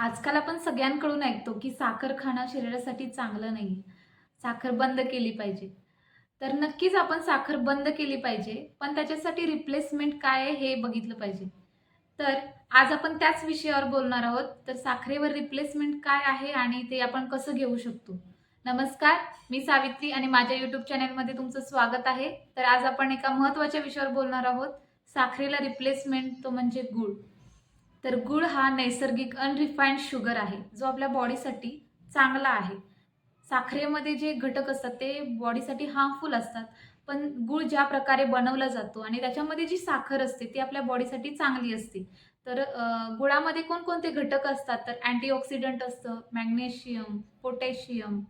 आजकाल आपण सगळ्यांकडून ऐकतो की साखर खाणं शरीरासाठी चांगलं नाही. साखर बंद केली पाहिजे. तर नक्कीच आपण साखर बंद केली पाहिजे पण त्याच्यासाठी रिप्लेसमेंट काय आहे हे बघितलं पाहिजे. तर आज आपण त्याच विषयावर बोलणार आहोत. तर साखरेवर रिप्लेसमेंट काय आहे आणि ते आपण कसं घेऊ शकतो? नमस्कार मी सावित्री आणि माझ्या युट्यूब चॅनलमध्ये तुमचं स्वागत आहे. तर आज आपण एका महत्त्वाच्या विषयावर बोलणार आहोत. साखरेला रिप्लेसमेंट तो म्हणजे गुळ. तर गुळ हा नैसर्गिक अनरिफाईंड शुगर आहे. जो आपल्या बॉडीसाठी चांगला आहे. साखरेमध्ये जे घटक असतात ते बॉडीसाठी हार्मफुल असतात. पण गुळ ज्या प्रकारे बनवला जातो आणि त्याच्यामध्ये जी साखर असते ती आपल्या बॉडीसाठी चांगली असते. तर गुळामध्ये कोणकोणते घटक असतात? तर अँटीऑक्सिडंट असतं मॅग्नेशियम पोटॅशियम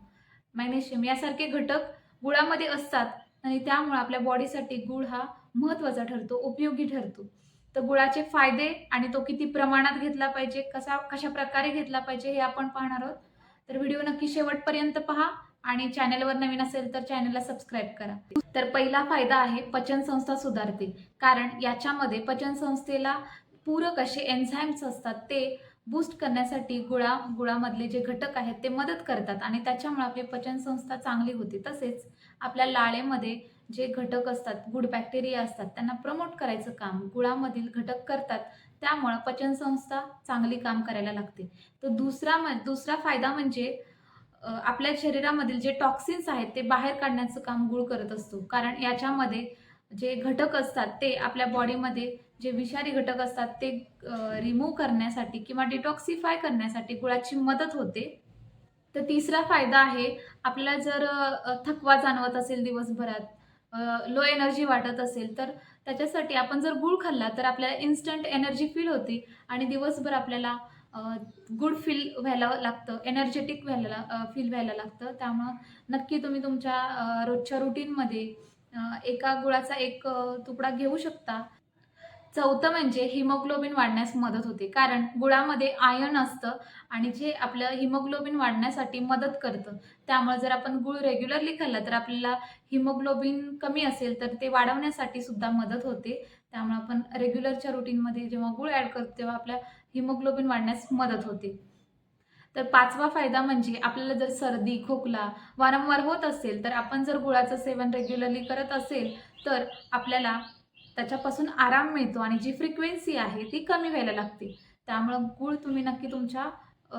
मॅग्नेशियम यासारखे घटक गुळामध्ये असतात. आणि त्यामुळे आपल्या बॉडीसाठी गुळ हा महत्त्वाचा ठरतो उपयोगी ठरतो. तर गुळाचे फायदे आणि तो किती प्रमाणात घेतला पाहिजे कसा कशा प्रकारे घेतला पाहिजे हे आपण पाहणार आहोत. तर व्हिडिओ नक्की शेवटपर्यंत पहा आणि चॅनेलवर नवीन असेल तर चॅनेलला सबस्क्राईब करा. तर पहिला फायदा आहे पचनसंस्था सुधारते. कारण याच्यामध्ये पचनसंस्थेला पूरक असे एन्झाईम्स असतात ते बूस्ट करण्यासाठी गुळा गुळामधले जे घटक आहेत ते मदत करतात आणि त्याच्यामुळे आपली पचनसंस्था चांगली होते. तसेच आपल्या लाळेमध्ये जे घटक असतात गुड बॅक्टेरिया असतात त्यांना प्रमोट करायचं काम गुळामधील घटक करतात त्यामुळं पचनसंस्था चांगली काम करायला लागते. तर दुसरा म दुसरा फायदा म्हणजे आपल्या शरीरामधील जे टॉक्सिन्स आहेत ते बाहेर काढण्याचं काम गुळ करत असतो. कारण याच्यामध्ये जे घटक असतात ते आपल्या बॉडीमध्ये जे विषारी घटक असतात ते रिमूव्ह करण्यासाठी किंवा डिटॉक्सिफाय करण्यासाठी गुळाची मदत होते. तर तिसरा फायदा आहे आपल्याला जर थकवा जाणवत असेल दिवसभरात लो एनर्जी वाटत असेल तर त्याच्यासाठी आपण जर गुळ खाल्ला तर आपल्याला इन्स्टंट एनर्जी फील होते आणि दिवसभर आपल्याला गुड फील व्हायला लागतं एनर्जेटिक व्हायला फील व्हायला लागतं. त्यामुळं नक्की तुम्ही तुमच्या रोजच्या रुटीनमध्ये एका गुळाचा एक तुकडा घेऊ शकता. चौथं म्हणजे हिमोग्लोबिन वाढण्यास मदत होते. कारण गुळामध्ये आयर्न असतं आणि जे आपलं हिमोग्लोबिन वाढण्यासाठी मदत करतं. त्यामुळे जर आपण गुळ रेग्युलरली खाल्ला तर आपल्याला हिमोग्लोबिन कमी असेल तर ते वाढवण्यासाठी सुद्धा मदत होते. त्यामुळे आपण रेग्युलरच्या रुटीनमध्ये जेव्हा गुळ ॲड करतो तेव्हा आपल्या हिमोग्लोबिन वाढण्यास मदत होते. तर पाचवा फायदा म्हणजे आपल्याला जर सर्दी खोकला वारंवार होत असेल तर आपण जर गुळाचं सेवन रेग्युलरली करत असेल तर आपल्याला त्याच्यापासून आराम मिळतो आणि जी फ्रिक्वेन्सी आहे ती कमी व्हायला लागते. त्यामुळं गूळ तुम्ही नक्की तुमच्या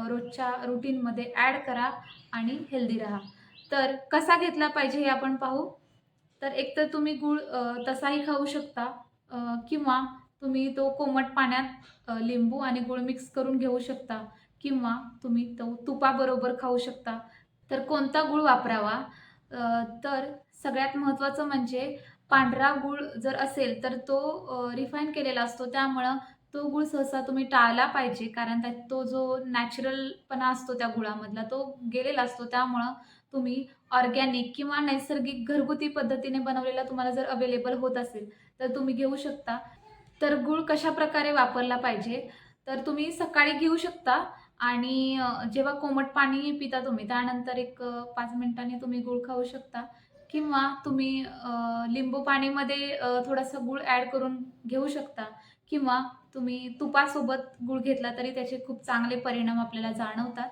रोजच्या रुटीनमध्ये ॲड करा आणि हेल्दी राहा. तर कसा घेतला पाहिजे हे आपण पाहू. तर एकतर तुम्ही गूळ तसाही खाऊ शकता किंवा तुम्ही तो कोमट पाण्यात लिंबू आणि गूळ मिक्स करून घेऊ शकता किंवा तुम्ही तो तुपाबरोबर खाऊ शकता. तर कोणता गूळ वापरावा? तर सगळ्यात महत्त्वाचं म्हणजे पांढरा गूळ जर असेल तर तो रिफाईन केलेला असतो. त्यामुळं तो गूळ सहसा तुम्ही टाळला पाहिजे. कारण त्यात तो जो नॅचरलपणा असतो त्या गुळामधला तो गेलेला असतो. त्यामुळं तुम्ही ऑर्गॅनिक किंवा नैसर्गिक घरगुती पद्धतीने बनवलेला तुम्हाला जर अवेलेबल होत असेल तर तुम्ही घेऊ शकता. तर गूळ कशा प्रकारे वापरला पाहिजे? तर तुम्ही सकाळी घेऊ शकता आणि जेव्हा कोमट पाणी पिता तुम्ही त्यानंतर एक पाच मिनिटांनी तुम्ही गूळ खाऊ शकता. किंवा तुम्ही लिंबू पाणीमध्ये थोडासा गूळ ॲड करून घेऊ शकता. किंवा तुम्ही तुपासोबत गूळ घेतला तरी त्याचे खूप चांगले परिणाम आपल्याला जाणवतात.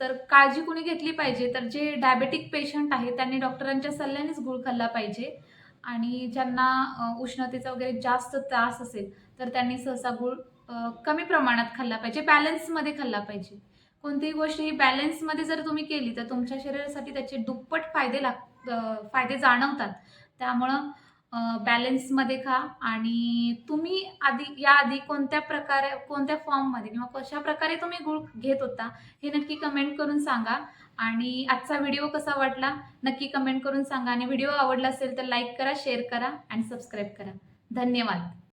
तर काळजी कुणी घेतली पाहिजे? तर जे डायबेटिक पेशंट आहे त्यांनी डॉक्टरांच्या सल्ल्यानेच गूळ खाल्ला पाहिजे. आणि ज्यांना उष्णतेचा वगैरे जास्त त्रास असेल तर त्यांनी सहसा गूळ कमी प्रमाणात खाल्ला पाहिजे. बॅलन्समध्ये खाल्ला पाहिजे. कोणतीही गोष्ट ही बॅलन्समध्ये जर तुम्ही केली तर तुमच्या शरीरासाठी त्याचे दुप्पट फायदे लाग फायदे जाणवतात. त्यामुळं बॅलन्समध्ये खा आणि तुम्ही आधी याआधी कोणत्या प्रकारे कोणत्या फॉर्ममध्ये किंवा कशा प्रकारे तुम्ही गुळ घेत होता हे नक्की कमेंट करून सांगा. आणि आजचा व्हिडिओ कसा वाटला नक्की कमेंट करून सांगा. आणि व्हिडिओ आवडला असेल तर लाईक करा शेअर करा आणि सबस्क्राईब करा. धन्यवाद.